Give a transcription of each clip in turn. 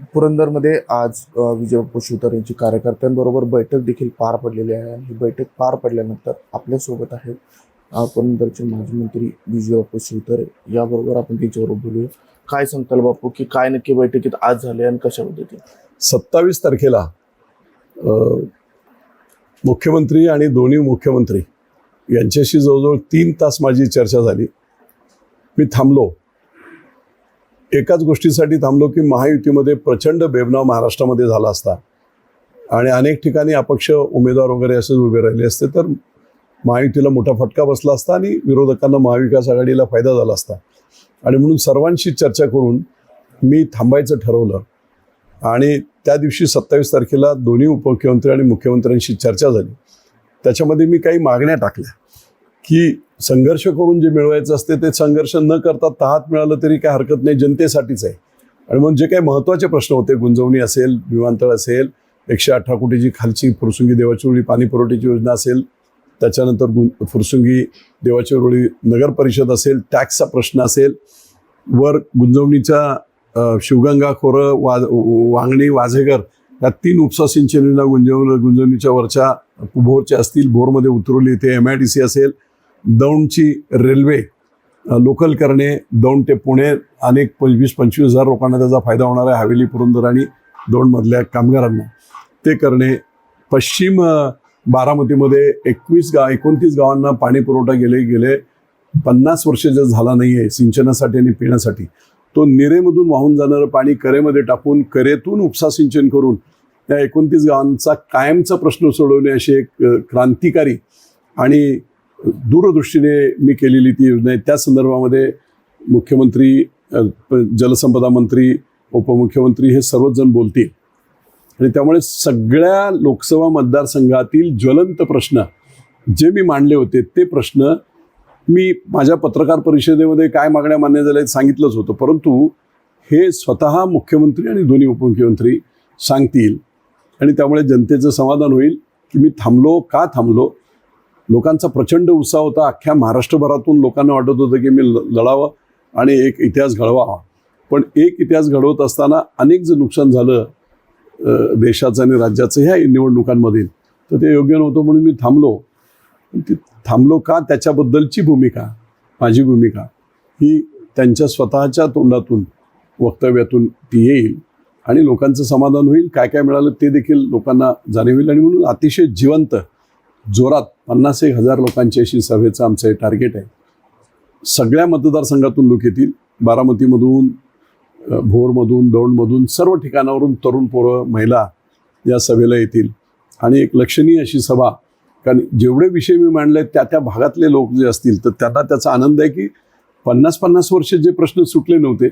पुरंदरमध्ये आज विजय बापू यांची कार्यकर्त्यांबरोबर बैठक देखील पार पडलेली आहे आणि ही बैठक पार पडल्यानंतर आपल्यासोबत आहेत पुरंदरचे माजी मंत्री विजय बापू याबरोबर आपण त्यांच्याबरोबर बोलूया. काय सांगताल बापू की काय नक्की बैठकीत आज झाले आणि कशा पद्धतीने? सत्तावीस तारखेला मुख्यमंत्री आणि दोन्ही मुख्यमंत्री यांच्याशी जवळजवळ तीन तास माझी चर्चा झाली. मी थांबलो. एकाच गोष्टीसाठी थांबलो की महायुतीमध्ये प्रचंड बेबनाव महाराष्ट्रामध्ये झाला असता. आणि अनेक ठिकाणी अपक्ष उमेदवार वगैरे असेच उभे राहिले असते. तर महायुतीला मोठा फटका बसला असता आणि विरोधकांना महाविकास आघाडीला फायदा झाला असता. आणि म्हणून सर्वांशी चर्चा करून मी थांबायचं ठरवलं. आणि त्या दिवशी सत्तावीस तारखेला दोन्ही उपमुख्यमंत्री आणि मुख्यमंत्र्यांशी चर्चा झाली. त्याच्यामध्ये मी काही मागण्या टाकल्या. की संघर्ष करून जे मिळवायचं असते ते संघर्ष न करता तहात मिळालं तरी काय हरकत नाही जनतेसाठीच आहे. आणि म्हणून जे काही महत्त्वाचे प्रश्न होते गुंजवणी असेल विमानतळ असेल एकशे अठरा कोटीची खालची फुरसुंगी देवाची पाणी पुरवठ्याची योजना असेल त्याच्यानंतर गुं फुरसुंगी देवाची ओळी नगर परिषद असेल टॅक्सचा प्रश्न असेल वर गुंजवणीचा शिवगंगा खोरं वा वांगणी वाझेगर या तीन उपसा सिंचन योजना गुंजवणीच्या वरच्या भोरच्या असतील भोरमध्ये उतरवली इथे एम आय डी सी असेल दौंडची रेल्वे लोकल करणे दौंड ते पुणे अनेक पंचवीस पंचवीस हजार लोकांना त्याचा फायदा होणार आहे हवेली पुरंदर आणि दौंडमधल्या कामगारांना. ते करणे. पश्चिम बारामतीमध्ये एकवीस गा एकोणतीस गावांना पाणी पुरवठा गेले गेले पन्नास वर्ष जर झाला नाही आहे सिंचनासाठी आणि पिण्यासाठी तो निरेमधून वाहून जाणारं पाणी करेमध्ये टाकून करेतून उपसा सिंचन करून त्या एकोणतीस गावांचा कायमचा प्रश्न सोडवणे अशी एक क्रांतिकारी आणि दूरदृष्टीने मी केलेली ती योजना आहे. त्या संदर्भामध्ये मुख्यमंत्री प- जलसंपदा मंत्री उपमुख्यमंत्री हे सर्वच जण बोलतील. आणि त्यामुळे सगळ्या लोकसभा मतदारसंघातील ज्वलंत प्रश्न जे मी मांडले होते ते प्रश्न मी माझ्या पत्रकार परिषदेमध्ये काय मागण्या मान्य झाल्या सांगितलंच होतं. परंतु हे स्वतः मुख्यमंत्री आणि दोन्ही उपमुख्यमंत्री सांगतील आणि त्यामुळे जनतेचं समाधान होईल की मी थांबलो का थांबलो लोकांचा प्रचंड उत्साह होता. अख्ख्या महाराष्ट्रभरातून लोकांना वाटत होतं की मी ल- लढावं आणि एक इतिहास घडवावा. पण एक इतिहास घडवत असताना अनेक जे नुकसान झालं देशाचं आणि राज्याचं ह्या निवडणुकांमधील. तर ते योग्य नव्हतं म्हणून मी थांबलो. ती थांबलो का? त्याच्याबद्दलची भूमिका माझी भूमिका ही त्यांच्या स्वतःच्या तोंडातून वक्तव्यातून ती येईल आणि लोकांचं समाधान होईल. काय काय मिळालं ते देखील लोकांना जाणीव होईल आणि म्हणून अतिशय जिवंत जोरात पन्नास एक हजार लोकांची अशी सभेचं आमचं हे टार्गेट आहे. सगळ्या मतदारसंघातून लोक येतील. बारामतीमधून भोरमधून दौंडमधून सर्व ठिकाणावरून तरुण पोरं महिला या सभेला येतील. आणि एक लक्षणीय अशी सभा कारण जेवढे विषय मी मांडले त्या त्या भागातले लोक जे असतील तर त्यांना त्याचा आनंद आहे की पन्नास पन्नास वर्ष जे प्रश्न सुटले नव्हते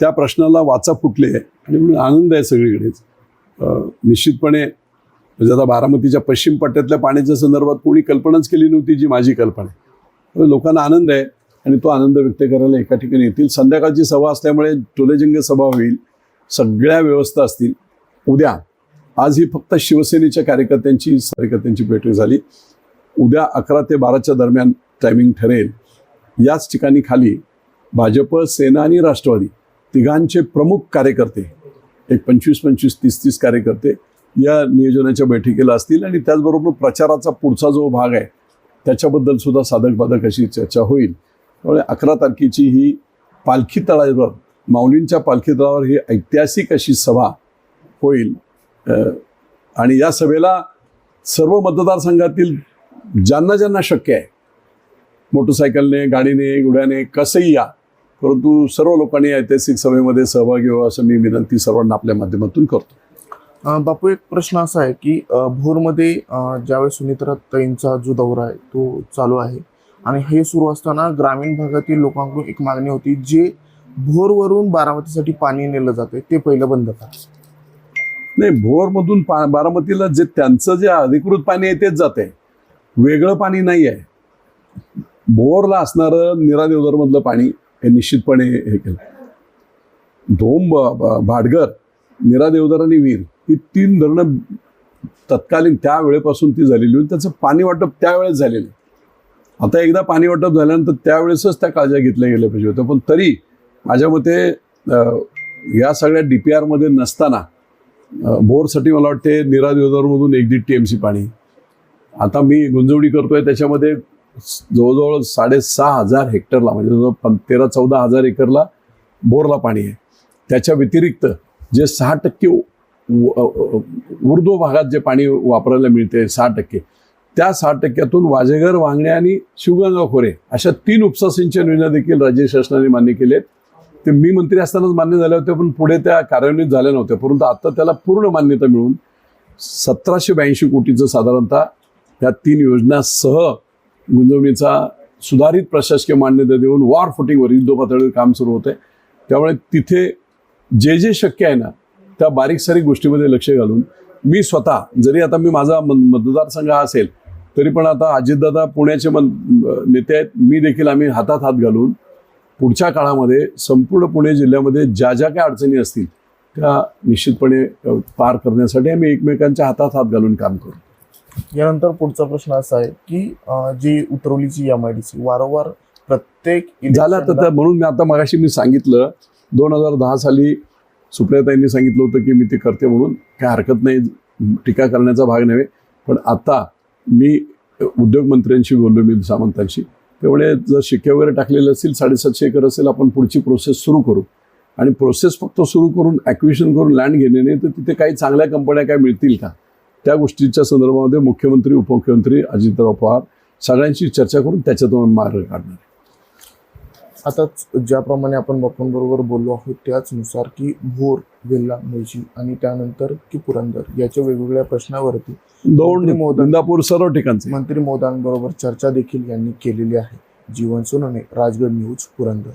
त्या प्रश्नाला वाचा फुटले आहे. आणि म्हणून आनंद आहे सगळीकडेच. निश्चितपणे म्हणजे आता बारामतीच्या पश्चिम पट्ट्यातल्या पाण्याच्या संदर्भात कोणी कल्पनाच केली नव्हती जी माझी कल्पना आहे. लोकांना आनंद आहे आणि तो आनंद व्यक्त करायला एका ठिकाणी येतील. संध्याकाळची सभा असल्यामुळे टोलेजंग सभा होईल. सगळ्या व्यवस्था असतील. उद्या आज ही फक्त शिवसेनेच्या कार्यकर्त्यांची कार्यकर्त्यांची बैठक झाली. उद्या अकरा ते बाराच्या दरम्यान टायमिंग ठरेल. याच ठिकाणी खाली भाजप सेना आणि राष्ट्रवादी तिघांचे प्रमुख कार्यकर्ते एक पंचवीस पंचवीस तीस तीस कार्यकर्ते या नियोजनाच्या बैठकीला असतील आणि त्याचबरोबर प्रचाराचा पुढचा जो भाग आहे त्याच्याबद्दल सुद्धा साधक बाधक अशी चर्चा होईल. त्यामुळे अकरा तारखेची ही पालखी तळावर माऊलींच्या पालखी तळावर ही ऐतिहासिक अशी सभा होईल. आणि या सभेला सर्व मतदारसंघातील ज्यांना ज्यांना शक्य आहे मोटरसायकलने गाडीने घोड्याने कसंही या परंतु सर्व लोकांनी ऐतिहासिक सभेमध्ये सहभागी व्हावं असं मी विनंती सर्वांना आपल्या माध्यमातून करतो. बापू एक प्रश्न असा आहे की भोरमध्ये ज्यावेळेस सुनित्रा ताईंचा जो दौरा आहे तो चालू आहे. आणि हे सुरू असताना ग्रामीण भागातील लोकांकडून एक मागणी होती जे भोरवरून बारामतीसाठी पाणी नेलं जाते ते पहिलं बंद करा. नाही भोरमधून पा बारामतीला जे त्यांचं जे अधिकृत पाणी आहे तेच जाते वेगळं पाणी नाही आहे. भोरला असणारं निरा देवधरमधलं पाणी हे निश्चितपणे हे केलं. धोम भाडगर ब- निरा देवधर आणि वीर. ही तीन धरणं तत्कालीन त्या वेळेपासून ती झालेली होती. त्याचं पाणी वाटप त्यावेळेस झालेलं आहे. आता एकदा पाणी वाटप झाल्यानंतर त्यावेळेसच त्या काळज्या घेतल्या गेल्या पाहिजे होत्या. पण तरी माझ्या मते या सगळ्या डी पी आरमध्ये नसताना बोरसाठी मला वाटते निरा योजनामधून एक दीड टी एम सी पाणी. आता मी गुंजवणी करतोय त्याच्यामध्ये जवळजवळ साडेसहा हजार हेक्टरला म्हणजे जवळ पं तेरा चौदा हजार एकरला बोरला पाणी आहे. त्याच्या व्यतिरिक्त जे सहा टक्के उर्दू ऊर्ध्व भागात जे पाणी वापरायला मिळते सहा टक्के त्या सहा टक्क्यातून वाजेघर वांगणे आणि शिवगंगा खोरे अशा तीन उपसा सिंचन योजना देखील राज्य शासनाने मान्य केलेत ते मी मंत्री असतानाच मान्य झाले होते पण पुढे त्या कार्यान्वित झाल्या नव्हत्या परंतु आता त्याला पूर्ण मान्यता मिळून सतराशे ब्याऐंशी कोटीचं साधारणतः त्या तीन योजनासह गुंतवणुकीचा सुधारित प्रशासकीय मान्यता देऊन वॉर फुटिंगवर युद्धपातळीवर काम सुरू होते त्यामुळे तिथे जे जे शक्य आहे ना त्या बारीक सारीक गोष्टीमध्ये लक्ष घालून मी स्वतः जरी आता मी माझा मत- मतदारसंघ हा असेल तरी पण आता अजितदादा पुण्याचे मन नेते आहेत मी देखील आम्ही हातात हात घालून पुढच्या काळामध्ये संपूर्ण पुणे जिल्ह्यामध्ये ज्या ज्या काही अडचणी असतील त्या निश्चितपणे पार करण्यासाठी आम्ही एकमेकांच्या हातात हात घालून काम करू. यानंतर पुढचा प्रश्न असा आहे की जी उतरवलीची एम आय डी सी वारंवार प्रत्येक झालं तर म्हणून मी आता मगाशी मी सांगितलं दोन हजार दहा साली सुप्रियाताईंनी सांगितलं होतं की मी ते करते म्हणून काय हरकत नाही टीका करण्याचा भाग नव्हे. पण आता मी उद्योगमंत्र्यांशी बोललो मी सामंतांशी. त्यामुळे जर शिक्के वगैरे टाकलेले असतील साडेसातशे एकर असेल आपण पुढची प्रोसेस सुरू करू. आणि प्रोसेस फक्त सुरू करून ॲक्विशन करून लँड घेणे नाही तर तिथे काही चांगल्या कंपन्या काय मिळतील का? त्या गोष्टीच्या संदर्भामध्ये मुख्यमंत्री उपमुख्यमंत्री अजितराव पवार सगळ्यांशी चर्चा करून त्याच्यातून मार्ग काढणार आताच ज्याप्रमाणे आपण बापूंबरोबर बोललो आहोत त्याचनुसार की भोर वेल्ला मुळशी आणि त्यानंतर की पुरंदर याच्या वेगवेगळ्या प्रश्नावरती महोदय- इंदापूर सर्व ठिकाणचे. मंत्री मोदांबरोबर चर्चा देखील यांनी केलेली आहे. जीवन सोनवणे राजगड न्यूज पुरंदर.